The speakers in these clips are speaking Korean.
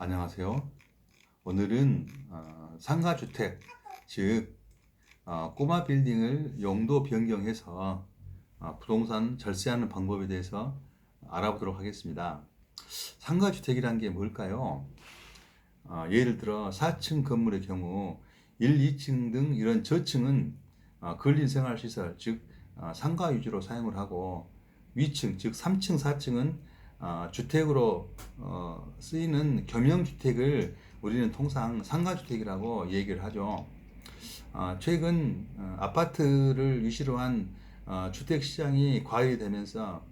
안녕하세요. 오늘은 어, 상가주택, 즉 어, 꼬마 빌딩을 용도 변경해서 어, 부동산 절세하는 방법에 대해서 알아보도록 하겠습니다. 상가주택이란 게 뭘까요? 어, 예를 들어 4층 건물의 경우 1, 2층 등 이런 저층은 어, 근린생활시설, 즉 어, 상가 위주로 사용을 하고 위층, 즉 3층, 4층은 어, 주택으로 어, 쓰이는 겸용주택을 우리는 통상 상가주택이라고 얘기를 하죠. 어, 최근 어, 아파트를 위시로 한 어, 주택 시장이 과열이 되면서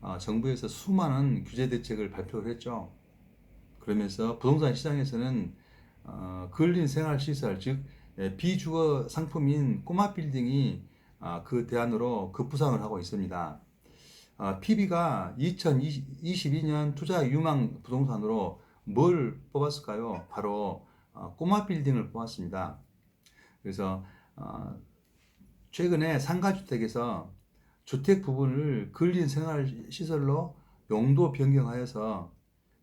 어, 정부에서 수많은 규제 대책을 발표를 했죠. 그러면서 부동산 시장에서는 어, 근린 생활 시설 즉 예, 비주거 상품인 꼬마 빌딩이 아, 그 대안으로 급부상을 하고 있습니다. PB가 2022년 투자 유망 부동산으로 뭘 뽑았을까요? 바로 어, 꼬마 빌딩을 뽑았습니다. 그래서 어, 최근에 상가주택에서 주택 부분을 근린 생활 시설로 용도 변경하여서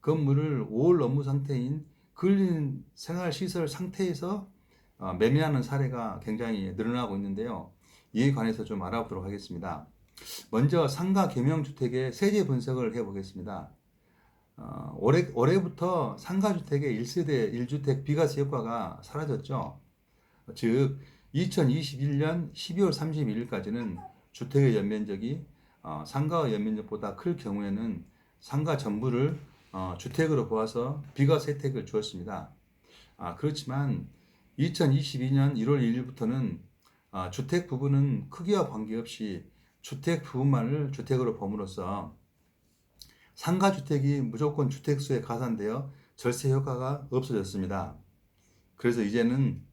건물을 5월 업무 상태인 근린 생활 시설 상태에서 어, 매매하는 사례가 굉장히 늘어나고 있는데요. 이에 관해서 좀 알아보도록 하겠습니다. 먼저 상가 겸용주택의 세제 분석을 해보겠습니다. 어, 올해, 올해부터 상가주택의 1세대 1주택 비과세 효과가 사라졌죠. 즉 2021년 12월 31일까지는 주택의 연면적이 어, 상가의 연면적보다 클 경우에는 상가 전부를 어, 주택으로 보아서 비과세 혜택을 주었습니다. 아, 그렇지만 2022년 1월 1일부터는 아, 주택 부분은 크기와 관계없이 주택 부분만을 주택으로 범으로써 상가 주택이 무조건 주택수에 가산되어 절세 효과가 없어졌습니다. 그래서 이제는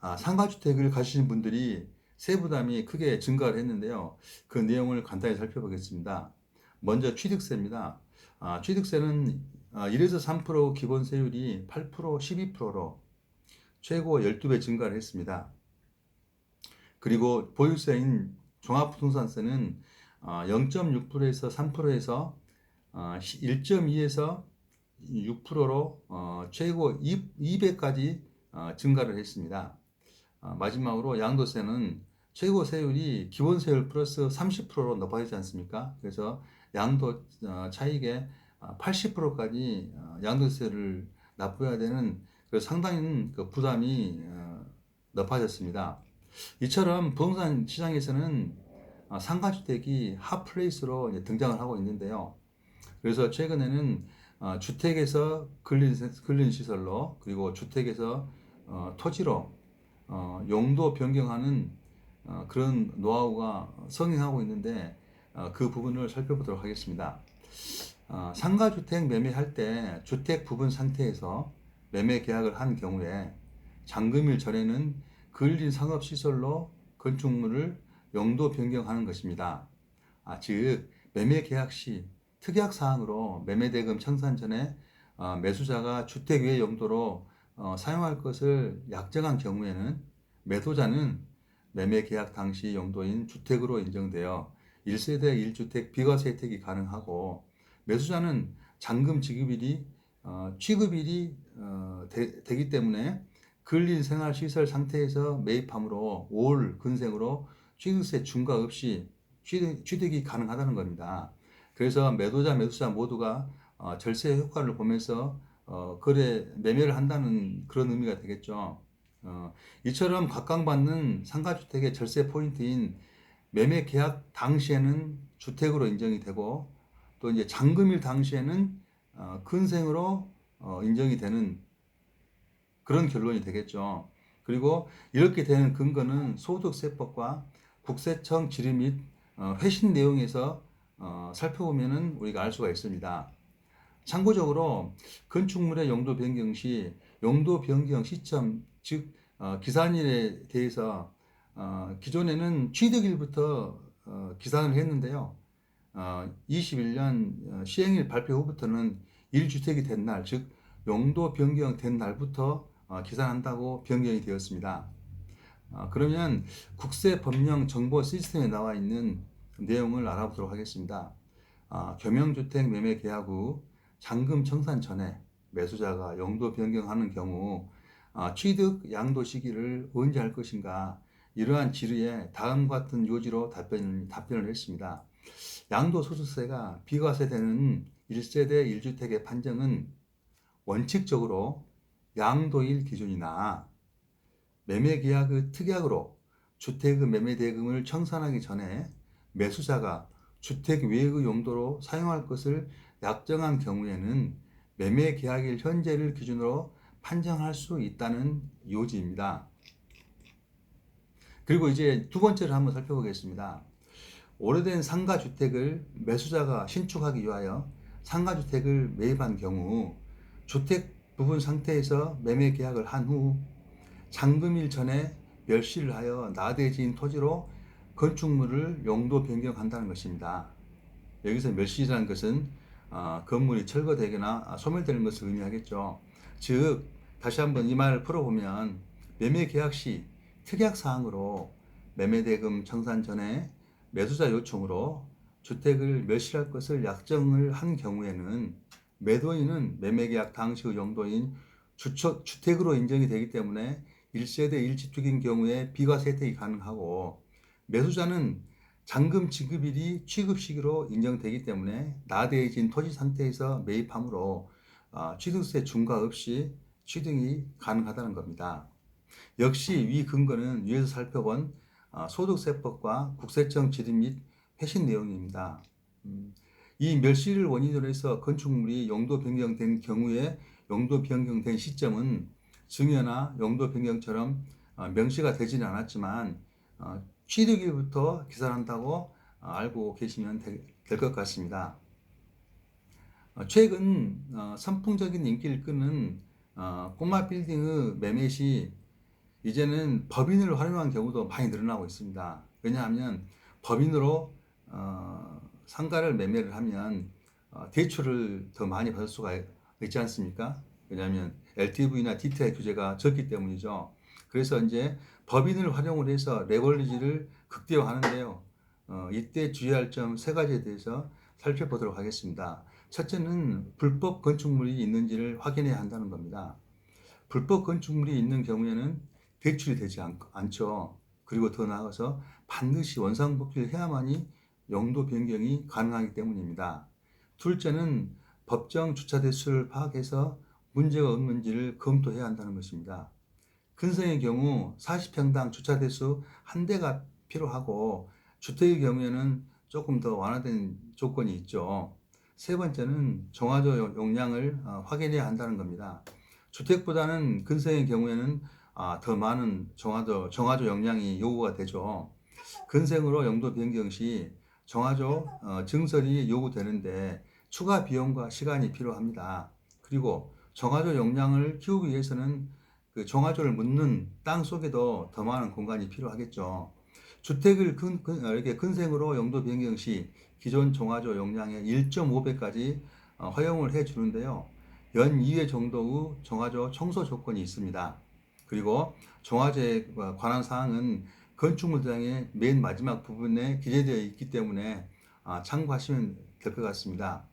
아, 상가 주택을 가시는 분들이 세부담이 크게 증가를 했는데요. 그 내용을 간단히 살펴보겠습니다. 먼저 취득세입니다. 아, 취득세는 아, 1에서 3% 기본 세율이 8% 12%로 최고 12배 증가를 했습니다. 그리고 보유세인 종합부동산세는 0.6%에서 3%에서 1.2에서 6%로 어, 최고 2배까지 어, 증가를 했습니다. 어, 마지막으로 양도세는 최고 세율이 기본 세율 플러스 30%로 높아지지 않습니까? 그래서 양도 차익의 80%까지 양도세를 납부해야 되는 그 상당히 그 부담이 높아졌습니다. 이처럼 부동산 시장에서는 상가주택이 핫플레이스로 등장을 하고 있는데요. 그래서 최근에는 주택에서 근린, 근린 시설로 그리고 주택에서 어, 토지로 어, 용도 변경하는 어, 그런 노하우가 성행하고 있는데 그 부분을 살펴보도록 하겠습니다. 상가주택 매매할 때 주택 부분 상태에서 매매 계약을 한 경우에 잔금일 전에는 근린 상업시설로 건축물을 용도 변경하는 것입니다. 아, 즉 매매 계약 시 특약 사항으로 매매 대금 청산 전에 어, 매수자가 주택 외 용도로 어, 사용할 것을 약정한 경우에는 매도자는 매매 계약 당시 용도인 주택으로 인정되어 1세대 1주택 비과세 혜택이 가능하고 매수자는 잔금 지급일이 어, 취급일이 어, 되, 되기 때문에 근린 생활 시설 상태에서 매입함으로 5월 근생으로 취득세 중과 없이 취득, 취득 이 가능하다는 겁니다. 그래서 매도자, 매수자 모두가 어, 절세 효과를 보면서 어, 거래 매매를 한다는 그런 의미가 되겠죠. 어, 이처럼 각광받는 상가주택의 절세 포인트인 매매 계약 당시에는 주택으로 인정이 되고 또 이제 잔금일 당시에는 어, 근생으로 어, 인정이 되는 그런 결론이 되겠죠. 그리고 이렇게 되는 근거는 소득세법과 국세청 질의 및 어, 회신 내용에서 어, 살펴보면은 우리가 알 수가 있습니다. 참고적으로 건축물의 용도 변경 시 용도 변경 시점 즉 어, 기산일에 대해서 기존에는 취득일부터 기산을 했는데요. 21년 시행일 발표 후부터는 1주택이 된 날, 즉 용도 변경된 날부터 기산한다고 변경이 되었습니다. 아, 그러면 국세 법령 정보 시스템에 나와 있는 내용을 알아보도록 하겠습니다. 아, 겸용주택 매매 계약 후 잔금 청산 전에 매수자가 용도 변경하는 경우 아, 취득 양도 시기를 언제 할 것인가 이러한 질의에 다음과 같은 요지로 답변, 답변을 했습니다. 양도 소득세가 비과세되는 1세대 1주택의 판정은 원칙적으로 양도일 기준이나 매매계약의 특약으로 주택의 매매대금을 청산하기 전에 매수자가 주택 외의 용도로 사용할 것을 약정한 경우에는 매매계약일 현재를 기준으로 판정할 수 있다는 요지입니다. 그리고 이제 두 번째를 한번 살펴보겠습니다. 오래된 상가주택을 매수자가 신축하기 위하여 상가주택을 매입한 경우 주택 부분 상태에서 매매 계약을 한 후 잔금일 전에 멸시를 하여 나대지인 토지로 건축물을 용도 변경한다는 것입니다. 여기서 멸시라는 것은 어, 건물이 철거되거나 소멸되는 것을 의미하겠죠. 즉 다시 한번 이 말을 풀어보면 매매 계약 시 특약 사항으로 매매 대금 청산 전에 매수자 요청으로 주택을 멸실할 것을 약정을 한 경우에는 매도인은 매매계약 당시의 용도인 주처, 주택으로 인정이 되기 때문에 1세대 1주택인 경우에 비과세 혜택이 가능하고 매수자는 잔금 지급일이 취급 시기로 인정되기 때문에 나대해진 토지 상태에서 매입하므로 어, 취득세 중과 없이 취득이 가능하다는 겁니다. 역시 위 근거는 위에서 살펴본 어, 소득세법과 국세청 지리 및 회신 내용입니다. 음, 이 멸시를 원인으로 해서 건축물이 용도 변경된 경우에 용도 변경된 시점은 증여나 용도 변경처럼 어, 명시가 되지는 않았지만 어, 취득일부터 계산한다고 알고 계시면 될 것 같습니다. 최근 선풍적인 인기를 끄는 꼬마 빌딩의 매매 시 이제는 법인을 활용한 경우도 많이 늘어나고 있습니다. 왜냐하면 법인으로 어, 상가를 매매를 하면 어, 대출을 더 많이 받을 수가 있지 않습니까? 왜냐하면 LTV나 DTI 규제가 적기 때문이죠. 그래서 이제 법인을 활용을 해서 레버리지를 극대화하는데요. 어, 이때 주의할 점 세 가지에 대해서 살펴보도록 하겠습니다. 첫째는 불법 건축물이 있는지를 확인해야 한다는 겁니다. 불법 건축물이 있는 경우에는 대출이 되지 않, 않죠. 그리고 더 나아가서 반드시 원상복귀를 해야만이 용도 변경이 가능하기 때문입니다. 둘째는 법정 주차 대수를 파악해서 문제가 없는지를 검토해야 한다는 것입니다. 근성의 경우 40평당 주차 대수 한 대가 필요하고 주택의 경우에는 조금 더 완화된 조건이 있죠. 세 번째는 정화조 용량을 어, 확인해야 한다는 겁니다. 주택보다는 근성의 경우에는 아, 더 많은 정화조, 정화조 용량이 요구가 되죠. 근생으로 용도 변경 시 정화조 어, 증설이 요구되는데 추가 비용과 시간이 필요합니다. 그리고 정화조 용량을 키우기 위해서는 그 정화조를 묻는 땅 속에도 더 많은 공간이 필요하겠죠. 주택을 근, 근, 어, 이렇게 근생으로 용도 변경 시 기존 정화조 용량의 1.5배까지 어, 허용을 해 주는데요. 연 2회 정도의 정화조 청소 조건이 있습니다. 그리고 종화제에 관한 사항은 건축물장의 맨 마지막 부분에 기재되어 있기 때문에 아, 참고하시면 될 것 같습니다.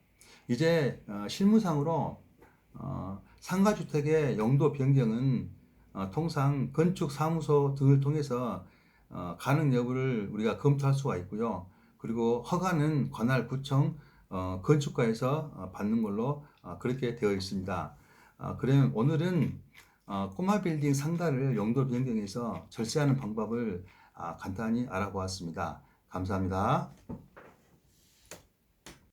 이제 어, 실무상으로 어, 상가주택의 용도 변경은 어, 통상 건축사무소 등을 통해서 가능 여부를 우리가 검토할 수가 있고요. 그리고 허가는 관할 구청 건축가에서 받는 걸로 그렇게 되어 있습니다. 그러면 오늘은 어, 꼬마 빌딩 상가를 용도 변경해서 절세하는 방법을 아, 간단히 알아보았습니다. 감사합니다.